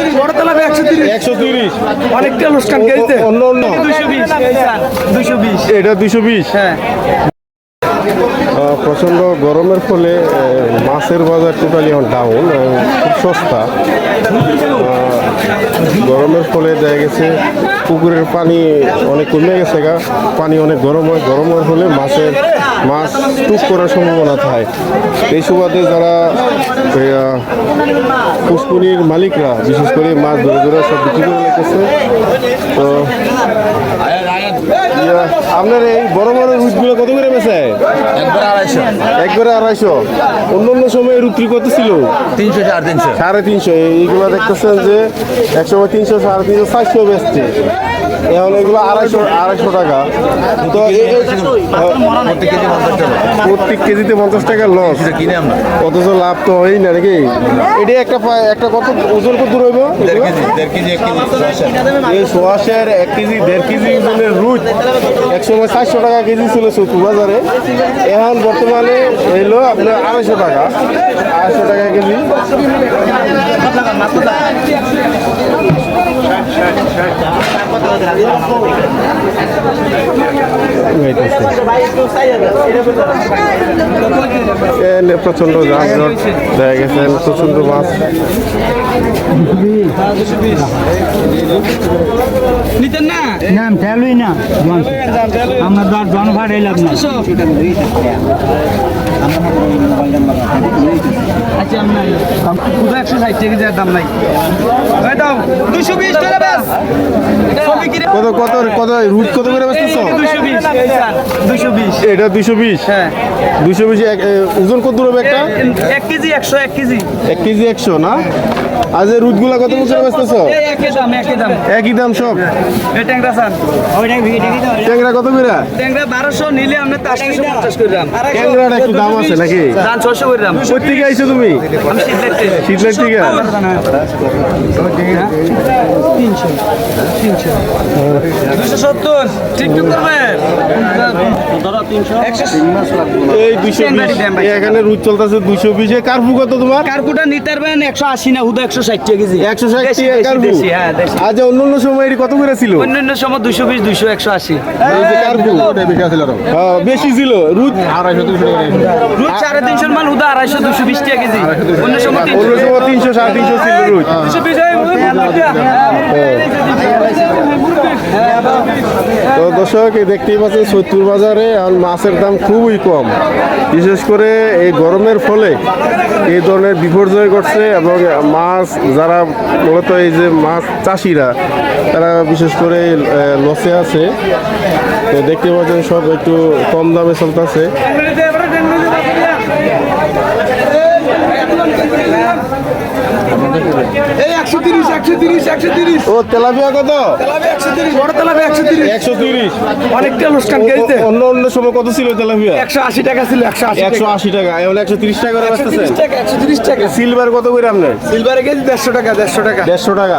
তিরিশ বড় তেলাপিয়া একশো তিরিশ। একশো তিরিশ। অনেকটা লোকসান গেছে অন্য অন্য দুশো বিশ। দুশো বিশ। এটা দুশো বিশ। হ্যাঁ। প্রচণ্ড গরমের ফলে মাছের বাজার টোটালি এখন ডাউন খুব সস্তা। গরমের ফলে দেখা গেছে পুকুরের পানি অনেক কমে গেছে গা। পানি অনেক গরম হয়। গরম হওয়ার ফলে মাছের মাছ টুক করার সম্ভাবনা থাকে। এই সুবাদে যারা পুষ্কুনির মালিকরা বিশেষ করে মাছ ধরে ধরে সব বিক্রি করে রেখেছে। তো আপনার এই বড় বড় রুটগুলো কত করে বেছে একবার আড়াইশো। একবারে আড়াইশো। অন্য অন্য সময় রুটি কত ছিল? তিনশো সাড়ে তিনশো। সাড়ে তিনশো। এইগুলো দেখতেছেন যে এক সময় তিনশো সাড়ে তিনশো চারশো বেচছে। এখন এগুলো আড়াইশো আড়াইশো টাকা। তো প্রত্যেক কেজিতে পঞ্চাশ টাকা লস কিনে আমরা। অথচ লাভ তো হয়ই না নাকি? এটি একটা একটা কত ওজন কত এক কেজি। সোয়াশের এক কেজি দেড় কেজি ওজনের রুট এক সময় চারশো টাকা কেজি ছিল চৌকু বাজারে। এখন বর্তমানে এলো আপনার আড়াইশো টাকা আড়াইশো টাকা কেজি। প্রচণ্ড যানজট দেখা গেছে, প্রচণ্ড মাছ। নিতেন না? না চালুই না। আমরা দশ জন ভাড়া এলাম না। আচ্ছা কিনে কত কত কত রুট কত করে বেচতেছ? দুশো বিশ। দুশো বিশ। এটা দুশো বিশ? হ্যাঁ। দুশো বিশ এক- ওজন কত হবে একটা? এক কেজি একশো এক কেজি। এক কেজি একশো না? আজ এর রুটগুলা কত করে বেচতেছ? একই দাম একই দাম। একই দাম সব? এই ট্যাংরা স্যার ট্যাংরা কত করে? ট্যাংরা বারোশো নিলে আমরা ট্যাংরার একটু দাম আছে নাকি? দাম ছশো করে দাম। আইছো তুমি? আমি শীতলের শীতলের থেকে দুশো সত্তর ঠিক ঠিক করবে একশো এই দুশো বিশ এখানে রুট চলতেছে দুশো বিশে। কার্পু কত তোমার? কারকুটা নিতে পারবেন একশো আশি না হুদা একশো ষাট কেজি। একশো ষাট দেশি, টাকা দেশি, কার্পু দেশি, হ্যাঁ অন্য অন্য সময় এটি কত করে ছিল? অন্যান্য সময় দুশো বিশ দুশো একশো আশি। এই যে কার্পু হ্যাঁ, বেশি ছিল। রুট রুট সাড়ে তিনশো মাল হুদা আড়াইশো দুশো বিশ টাকা কেজি। অন্য সময় অন্য সময় তিনশো সাড়ে তিনশো ছিল রুট। দুশো বিশ। তো দর্শক দেখতেই পাচ্ছেন সত্তর বাজারে, আর মাছের দাম খুবই কম। বিশেষ করে এই গরমের ফলে এই ধরনের বিপর্যয় ঘটছে এবং মাছ, যারা মূলত এই যে মাছ চাষিরা, তারা বিশেষ করে লসে আছে। দেখতে পাচ্ছেন সব একটু কম দামে চলতেছে এই একশো তিরিশ একশো তিরিশ একশো তিরিশ ও তেলাপিয়া কত? তেলাপিয়া একশো তিরিশ বড় তেলাপিয়া একশো তিরিশ। একশো তিরিশ। অনেকটা লোকসান গেছে অন্য অন্য সময় কত ছিল তেলাপিয়া? একশো আশি টাকা ছিল একশো আশি একশো আশি টাকা। এখন একশো তিরিশ টাকা করে টাকা একশো তিরিশ টাকা। সিলভার কত করে আপনার? সিলভারে কেজি দেড়শো টাকা দেড়শো টাকা। দেড়শো টাকা।